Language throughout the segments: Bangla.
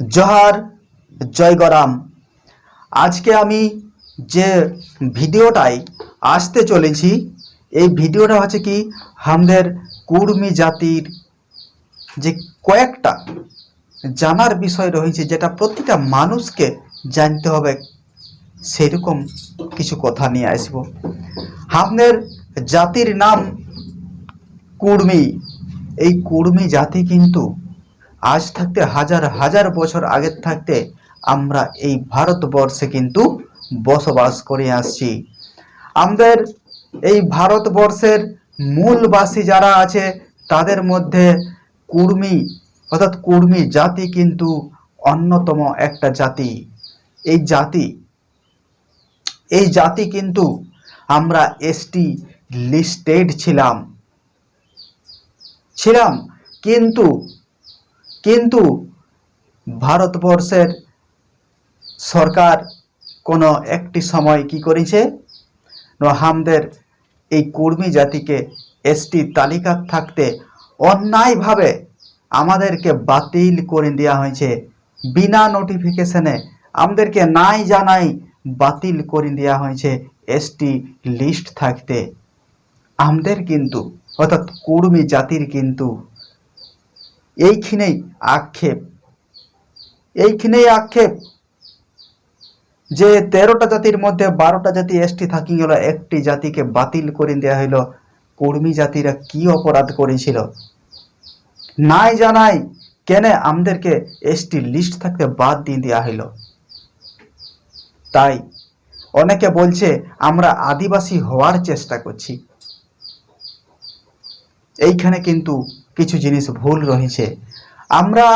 জহার জয় গরাম আজকে আমি যে ভিডিওটাই আসতে চলেছি, এই ভিডিওটা হচ্ছে কি আমাদের কুর্মি জাতির যে কয়েকটা জানার বিষয় রয়েছে, যেটা প্রতিটা মানুষকে জানতে হবে, সেরকম কিছু কথা নিয়ে আসব। আমাদের জাতির নাম কুর্মি। এই কুর্মি জাতি কিন্তু আজ থাকতে হাজার হাজার বছর আগের থাকতে আমরা এই ভারতবর্ষে কিন্তু বসবাস করে আসছি। আমাদের এই ভারতবর্ষের মূলবাসী যারা আছে, তাদের মধ্যে কুর্মি, অর্থাৎ কুর্মি জাতি কিন্তু অন্যতম একটা জাতি। এই জাতি এই জাতি কিন্তু আমরা এসটি লিস্টেড ছিলাম। ছিলাম, কিন্তু কিন্তু ভারতবর্ষের সরকার কোনো একটি সময় কি করেছে? আমাদের এই কর্মী জাতিকে এসটি তালিকা থাকতে অন্যায়ভাবে আমাদেরকে বাতিল করে দেওয়া হয়েছে। বিনা নোটিফিকেশনে আমাদেরকে নাই জানাই বাতিল করে দেওয়া হয়েছে এসটি লিস্ট থাকতে। আমাদের কিন্তু, অর্থাৎ কুর্মী জাতির কিন্তু এইখানেই আক্ষেপ। এইখানেই আক্ষেপ যে তেরোটা জাতির মধ্যে বারোটা জাতি এসটি থাকি গেল, একটি জাতিকে বাতিল করে দেওয়া হইল। কর্মী জাতিরা কি অপরাধ করেছিল? নাই জানাই কেন আমাদেরকে এসটি লিস্ট থাকতে বাদ দিয়ে দেওয়া হইল। তাই অনেকে বলছে আমরা আদিবাসী হওয়ার চেষ্টা করছি। এইখানে কিন্তু কিছু জিনিস ভুল রয়েছে। আমরা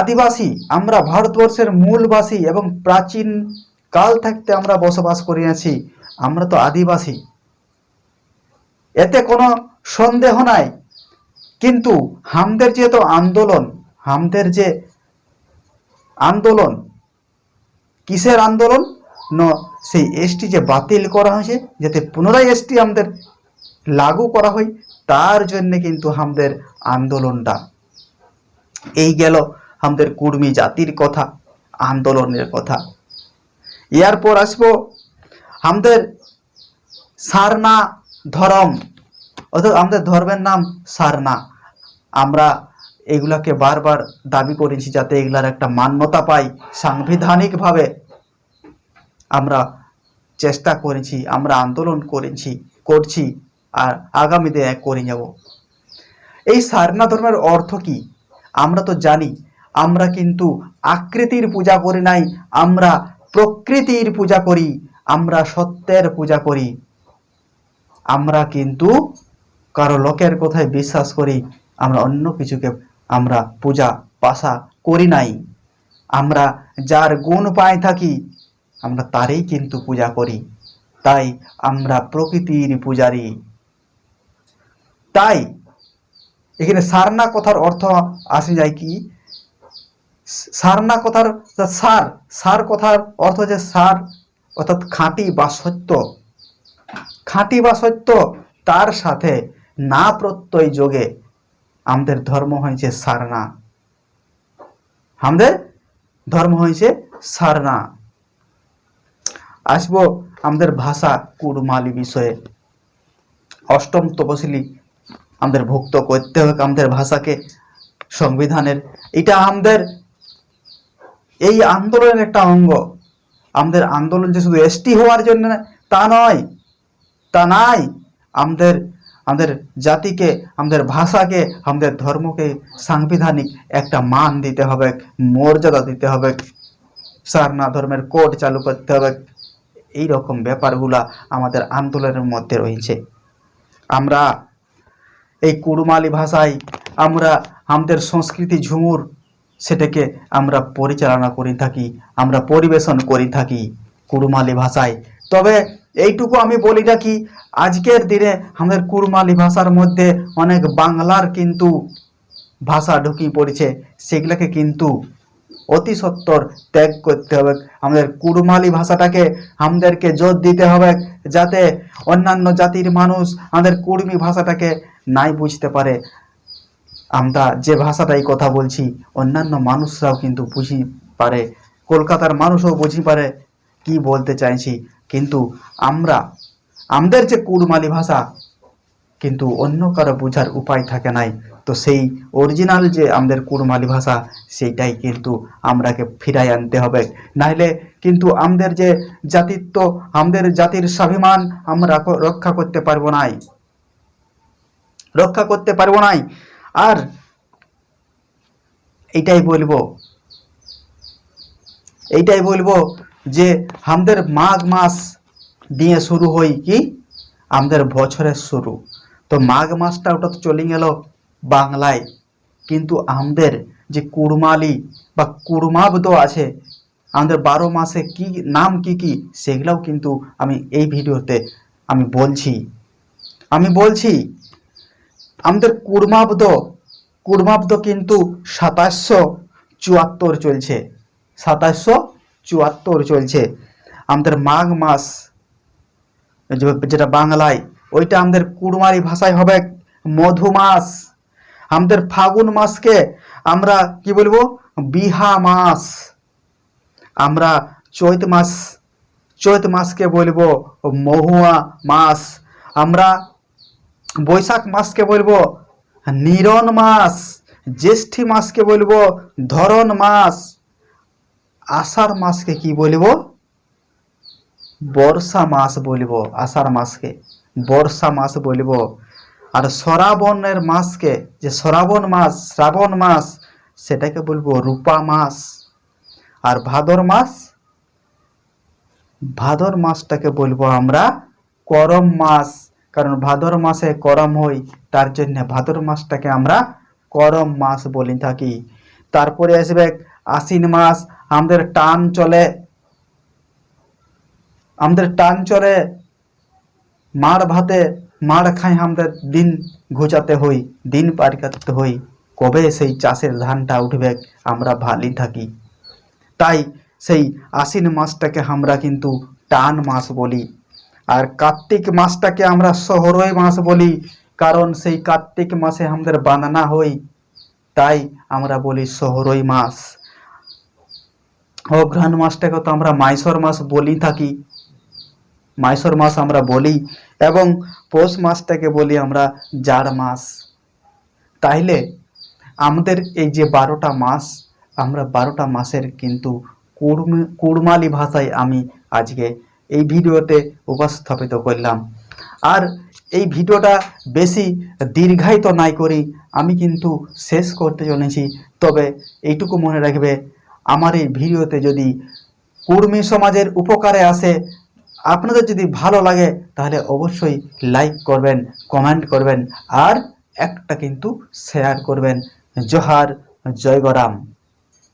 আদিবাসী, আমরা ভারতবর্ষের মূলবাসী এবং প্রাচীন কাল থাকতে আমরা বসবাস করে আছি, আমরা তো আদিবাসী। এতে কোনো সন্দেহ নাই। কিন্তু হামদের যেহেতু আন্দোলন, হামদের যে আন্দোলন, কিসের আন্দোলন? ন, সেই এসটি যে বাতিল করা হয়েছে, যাতে পুনরায় এসটি আমাদের লাগু করা হয় তার জন্য কিন্তু আমাদের আন্দোলনটা। এই গেল আমাদের কুর্মী জাতির কথা, আন্দোলনের কথা। এরপর আসব আমাদের সারনা ধরম। অর্থাৎ আমাদের ধর্মের নাম সারনা। আমরা এগুলাকে বারবার দাবি করেছি যাতে এগুলার একটা মান্যতা পাই, সাংবিধানিকভাবে। আমরা চেষ্টা করেছি, আমরা আন্দোলন করেছি, করছি। আর আগামী দিনে করে যাব এই সারনা ধর্মের অর্থ কি? আমরা তো জানি, আমরা কিন্তু আকৃতির পূজা করি নাই, আমরা প্রকৃতির পূজা করি, আমরা সত্যের পূজা করি। আমরা কিন্তু কারও লোকের কথায় বিশ্বাস করি, আমরা অন্য কিছুকে আমরা পূজা পাশা করি নাই। আমরা যার গুণ পাই থাকি, আমরা তারই কিন্তু পূজা করি। তাই আমরা প্রকৃতির পূজারী। তাই এখানে সারনা কথার অর্থ আসে যায় কি? সারনা কথার সার সার কথার অর্থ যে সার, অর্থাৎ খাঁটি বা সত্য। খাঁটি বা সত্য, তার সাথে না প্রত্যয় যোগে আমাদের ধর্ম হয়েছে সারনা। আমাদের ধর্ম হয়েছে সারনা। আসব আমাদের ভাষা কুড়মালি বিষয়ে। অষ্টম তপশিলি আমাদের ভুক্ত করতে হবে আমাদের ভাষাকে, সংবিধানের। এটা আমাদের এই আন্দোলনের একটা অঙ্গ। আমাদের আন্দোলন যে শুধু এসটি হওয়ার জন্য তা নয়, তা নাই। আমাদের আমাদের জাতিকে, আমাদের ভাষাকে, আমাদের ধর্মকে সাংবিধানিক একটা মান দিতে হবে, মর্যাদা দিতে হবে। সারনা ধর্মের কোড চালু করতে হবে। এই রকম ব্যাপারগুলা আমাদের আন্দোলনের মধ্যে রয়েছে। আমরা এই কুড়মালি ভাষায় আমরা আমাদের সংস্কৃতি ঝুমুর সেটাকে আমরা পরিচালনা করে থাকি, আমরা পরিবেশন করে থাকি কুড়মালি ভাষায়। তবে এইটুকু আমি বলি রাখি, আজকের দিনে আমাদের কুড়মালি ভাষার মধ্যে অনেক বাংলার কিন্তু ভাষা ঢুকিয়ে পড়েছে, সেগুলোকে কিন্তু অতি সত্বর ত্যাগ করতে হবে। আমাদের কুড়মালি ভাষাটাকে আমাদেরকে জোর দিতে হবে যাতে অন্যান্য জাতির মানুষ আমাদের কুর্মী ভাষাটাকে নাই বুঝতে পারে। আমরা যে ভাষাটাই কথা বলছি, অন্যান্য মানুষরাও কিন্তু বুঝি পারে। কলকাতার মানুষও বুঝি পারে কি বলতে চাইছি। কিন্তু আমরা, আমাদের যে কুড়মালি ভাষা কিন্তু অন্য কারও বোঝার উপায় থাকে নাই। তো সেই অরিজিনাল যে আমাদের কুড়মালি ভাষা, সেইটাই কিন্তু আমরাকে ফিরাই আনতে হবে। নাহলে কিন্তু আমাদের যে জাতিত্ব, আমাদের জাতির স্বাভিমান আমরা রক্ষা করতে পারব নাই। রক্ষা করতে পারব নাই। আর এইটাই বলব এইটাই বলব যে আমাদের মাঘ মাস দিয়ে শুরু হই কি? আমাদের বছরের শুরু। তো মাঘ মাসটা ওটা তো চলে গেল বাংলায়। কিন্তু আমাদের যে কুড়মালি বা কুড়মাব্দ আছে, আমাদের বারো মাসে কি নাম কি কি সেগুলাও কিন্তু আমি এই ভিডিওতে আমি বলছি। আমি বলছি, আমাদের কুড়মাব্দ কুড়মাব্দ কিন্তু সাতাশশো চুয়াত্তর চলছে, সাতাশশো চুয়াত্তর চলছে। আমাদের মাঘ মাস, যেটা বাংলায় ওইটা আমাদের কুড়মারি ভাষায় হবে মধু মাস আমাদের ফাগুন মাসকে আমরা কি বলব? বিহা মাস আমরা চৈত মাস চৈত মাসকে বলব মহুয়া মাস আমরা বৈশাখ মাসকে বলব নিরন মাস জ্যেষ্ঠী মাসকে বলব ধরন মাস আষাঢ় মাসকে কি বলব? বর্ষা মাস বলব আষাঢ় মাসকে বর্ষা মাস বলব। আর শ্রাবণের মাসকে যে শ্রাবণ মাস শ্রাবণ মাস সেটাকে বলব রূপা মাস আর ভাদর মাস ভাদর মাসটাকে বলব আমরা করম মাস কারণ ভাদর মাসে করম হই, তার জন্য ভাদর মাসটাকে আমরা করম মাস বলে থাকি। তারপরে আসবে আশ্বিন মাস আমাদের টান চলে। আমাদের টান চলে মার ভাতে মার খাই আমাদের দিন ঘুচাতে হই, দিন পার করতে হই। কবে সেই চাষের ধানটা উঠবে আমরা ভালি থাকি। তাই সেই আশ্বিন মাসটাকে আমরা কিন্তু টান মাস বলি। আর কার্তিক মাসটাকে আমরা শহরই মাস বলি, কারণ সেই কার্তিক মাসে আমাদের বানানা হই। তাই আমরা বলি শহরই মাস। অঘ্রাণ মাসটাকে তো আমরা মাইসর মাস বলি থাকি। মাইসর মাস আমরা বলি এবং পৌষ মাসটাকে বলি আমরা জাড় মাস। তাইলে আমাদের এই যে বারোটা মাস, আমরা বারোটা মাসের কিন্তু কুড়মি, কুড়মালি ভাষায় আমি আজকে এই ভিডিওতে উপস্থাপিত করলাম। আর এই ভিডিওটা বেশি দীর্ঘায়িত নাই করি, আমি কিন্তু শেষ করতে চলেছি। তবে এইটুকু মনে রাখবে, আমার এই ভিডিওতে যদি কুর্মী সমাজের উপকারে আসে আপনাদের যদি ভালো লাগে, তাহলে অবশ্যই লাইক করবেন কমেন্ট করবেন, আর একটা কিন্তু শেয়ার করবেন। জোহার, জয় গরাম।